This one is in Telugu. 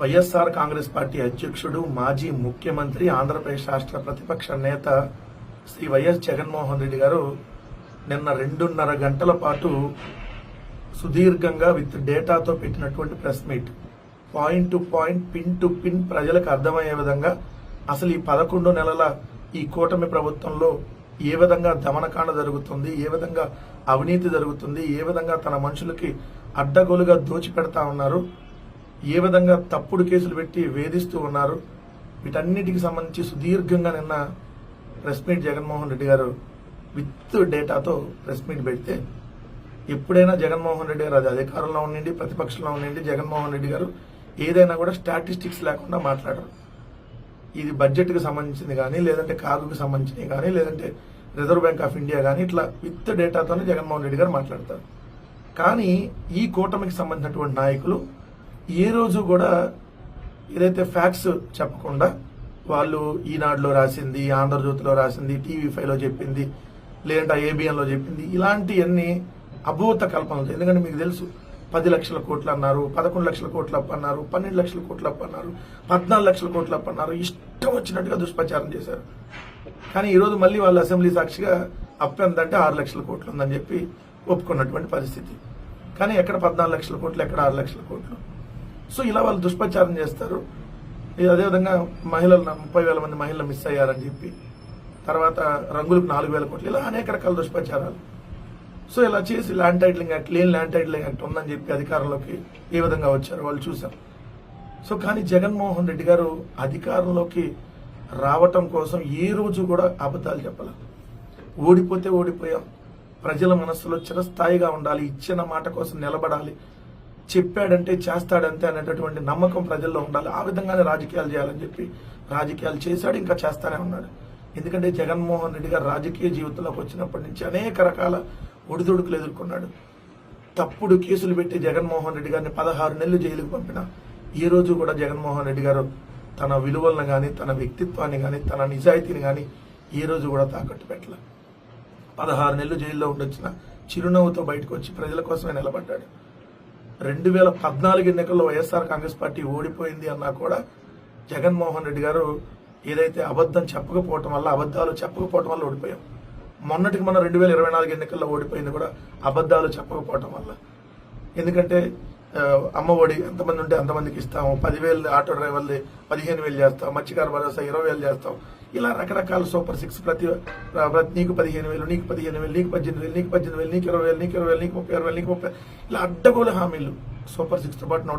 వైఎస్ఆర్ కాంగ్రెస్ పార్టీ అధ్యక్షుడు మాజీ ముఖ్యమంత్రి ఆంధ్రప్రదేశ్ రాష్ట్ర ప్రతిపక్ష నేత శ్రీ వైఎస్ జగన్మోహన్ రెడ్డి గారు నిన్న రెండున్నర గంటల పాటు సుదీర్ఘంగా విత్ డేటాతో పెట్టినటువంటి press meet. Point to point pin to pin ప్రజలకు అర్థమయ్యే విధంగా అసలు ఈ పదకొండు నెలల ఈ కూటమి ప్రభుత్వంలో ఏ విధంగా దమనకాండ జరుగుతుంది ఏ విధంగా అవినీతి జరుగుతుంది ఏ విధంగా తన మనుషులకి అడ్డగోలుగా దోచిపెడతా ఉన్నారు ఏ విధంగా తప్పుడు కేసులు పెట్టి వేధిస్తూ ఉన్నారు? వీటన్నిటికి సంబంధించి సుదీర్ఘంగా నిన్న ప్రెస్ మీట్ జగన్మోహన్ రెడ్డి గారు విత్ డేటాతో ప్రెస్ మీట్ పెడితే ఎప్పుడైనా జగన్మోహన్ రెడ్డి గారు అది అధికారంలో ఉండండి ప్రతిపక్షంలో ఉండండి జగన్మోహన్ రెడ్డి గారు ఏదైనా కూడా స్టాటిస్టిక్స్ లేకుండా మాట్లాడరు. ఇది బడ్జెట్కి సంబంధించింది కానీ లేదంటే కాగుకు సంబంధించినవి కానీ లేదంటే రిజర్వ్ బ్యాంక్ ఆఫ్ ఇండియా కానీ ఇట్లా విత్ డేటాతోనే జగన్మోహన్ రెడ్డి గారు మాట్లాడతారు. కానీ ఈ కూటమికి సంబంధించినటువంటి నాయకులు ఏ రోజు కూడా ఏదైతే ఫ్యాక్ట్స్ చెప్పకుండా వాళ్ళు ఈనాడులో రాసింది ఆంధ్రజ్యోతిలో రాసింది టీవీ ఫైవ్లో చెప్పింది లేదంటే ఏబిఎన్లో చెప్పింది ఇలాంటివన్నీ అభూత కల్పనలు. ఎందుకంటే మీకు తెలుసు పది లక్షల కోట్లు అన్నారు పదకొండు లక్షల కోట్లు అప్పు అన్నారు పన్నెండు లక్షల కోట్లు అప్పు అన్నారు పద్నాలుగు లక్షల కోట్లు అప్పు అన్నారు ఇష్టం వచ్చినట్టుగా దుష్ప్రచారం చేశారు. కానీ ఈరోజు మళ్ళీ వాళ్ళు అసెంబ్లీ సాక్షిగా అప్పు ఎంతంటే ఆరు లక్షల కోట్లు ఉందని చెప్పి ఒప్పుకున్నటువంటి పరిస్థితి. కానీ ఎక్కడ పద్నాలుగు లక్షల కోట్లు ఎక్కడ ఆరు లక్షల కోట్లు? సో ఇలా వాళ్ళు దుష్ప్రచారం చేస్తారు. అదేవిధంగా మహిళలు ముప్పై వేల మంది మహిళలు మిస్ అయ్యారని చెప్పి తర్వాత రంగులకు నాలుగు వేల కోట్లు ఇలా అనేక రకాల దుష్ప్రచారాలు. సో ఇలా చేసి ల్యాండ్ టైటిలింగ్ యాక్ట్ లేని ల్యాండ్ టైటిలింగ్ యాక్ట్ ఉందని చెప్పి అధికారంలోకి ఏ విధంగా వచ్చారు వాళ్ళు చూశారు. సో కానీ జగన్మోహన్ రెడ్డి గారు అధికారంలోకి రావటం కోసం ఏ రోజు కూడా అబద్ధాలు చెప్పలేదు ఓడిపోతే ఓడిపోయాం. ప్రజల మనస్సులో చిరస్థాయిగా ఉండాలి ఇచ్చిన మాట కోసం నిలబడాలి చెప్పాడంటే చేస్తాడంతే అనేటటువంటి నమ్మకం ప్రజల్లో ఉండాలి. ఆ విధంగానే రాజకీయాలు చేయాలని చెప్పి రాజకీయాలు చేశాడు ఇంకా చేస్తానే ఉన్నాడు. ఎందుకంటే జగన్మోహన్ రెడ్డి గారు రాజకీయ జీవితంలోకి వచ్చినప్పటి నుంచి అనేక రకాల ఒడిదుడుకులు ఎదుర్కొన్నాడు. తప్పుడు కేసులు పెట్టి జగన్మోహన్ రెడ్డి గారిని పదహారు నెలలు జైలుకు పంపిన ఈ రోజు కూడా జగన్మోహన్ రెడ్డి గారు తన విలువలను కానీ తన వ్యక్తిత్వాన్ని కానీ తన నిజాయితీని కానీ ఏ రోజు కూడా తాకట్టు పెట్టలే. పదహారు నెలలు జైల్లో ఉండొచ్చిన చిరునవ్వుతో బయటకు వచ్చి ప్రజల కోసమే నిలబడ్డాడు. రెండు వేల పద్నాలుగు ఎన్నికల్లో వైఎస్ఆర్ కాంగ్రెస్ పార్టీ ఓడిపోయింది అన్నా కూడా జగన్మోహన్ రెడ్డి గారు ఏదైతే అబద్ధం చెప్పకపోవటం వల్ల అబద్ధాలు చెప్పకపోవటం వల్ల ఓడిపోయాం. మొన్నటికి మనం రెండు వేల ఇరవై నాలుగు ఎన్నికల్లో ఓడిపోయింది కూడా అబద్ధాలు చెప్పకపోవటం వల్ల. ఎందుకంటే అమ్మఒడి ఎంతమంది ఉంటే అంతమందికి ఇస్తాము. పదివేలు ఆటో డ్రైవర్లు పదిహేను వేలు చేస్తాం. మత్స్యకార భరోసా ఇరవై వేలు చేస్తాం. ఇలా రకరకాల సూపర్ సిక్స్ ప్రతి ప్రతి- నీకు పదిహేను వేలు నీకు పదిహేను వేలు నీకు పద్దెనిమిది వేలు నీకు పద్దెనిమిది వేలు నీకు ఇరవై వేలు నీకు ఇరవై వేలు నీకు ముప్పై ఇరవై వేలు నీకు ముప్పై ఇలా అడ్డగోలు హామీలు. సూపర్ సిక్స్తో పాటు